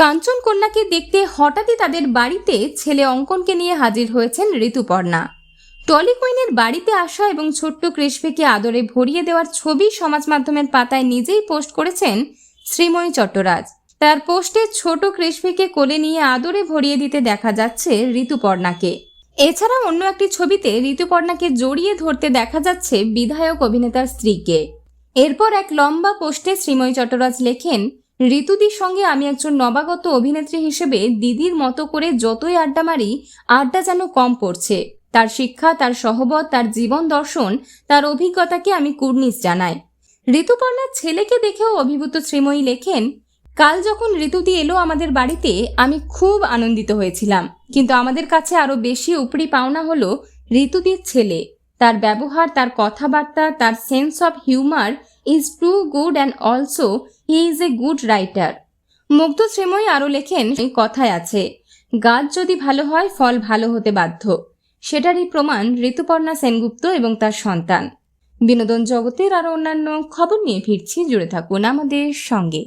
কাঞ্চন কন্যাকে দেখতে হঠাৎই তাদের বাড়িতে ছেলে অঙ্কনকে নিয়ে হাজির হয়েছেন ঋতুপর্ণা। টলি কুইনের বাড়িতে আসা এবং ছোট্ট কৃষ্ণকে আদরে ভরিয়ে দেওয়ার ছবি সমাজ মাধ্যমের পাতায় নিজেই পোস্ট করেছেন শ্রীময়ী চট্টরাজ। তার পোস্টে ছোট কৃষ্ণকে কোলে নিয়ে আদরে ভরিয়ে দিতে দেখা যাচ্ছে ঋতুপর্ণাকে। এছাড়া অন্য একটি ছবিতে ঋতুপর্ণাকে জড়িয়ে ধরতে দেখা যাচ্ছে বিধায়ক অভিনেতার স্ত্রীকে। এরপর এক লম্বা পোস্টে শ্রীময়ী চট্টরাজ লেখেন ঋতুদির সঙ্গে আমি একজন নবাগত অভিনেত্রী হিসেবে দিদির মতো করে যতই আড্ডা মারি, আড্ডা যেন কম পড়ছে। তার শিক্ষা, তার সহবত, তার জীবন দর্শন, তার অভিজ্ঞতাকে আমি কুর্নিশ জানাই। ঋতুপর্ণার ছেলেকে দেখেও অভিভূত শ্রীময়ী লেখেন, কাল যখন ঋতুদি এলো আমাদের বাড়িতে, আমি খুব আনন্দিত হয়েছিলাম। কিন্তু আমাদের কাছে আরও বেশি উপরি পাওনা হলো ঋতুদির ছেলে। তার ব্যবহার, তার কথাবার্তা, তার sense of humour is too good and also he is a good writer মুগ্ধ শ্রেময় আরও লেখেন, এই কথায় আছে, গাছ যদি ভালো হয়, ফল ভালো হতে বাধ্য। সেটারই প্রমাণ ঋতুপর্ণা সেনগুপ্ত এবং তার সন্তান। বিনোদন জগতের আরও অন্যান্য খবর নিয়ে ফিরছি, জুড়ে থাকুন আমাদের সঙ্গে।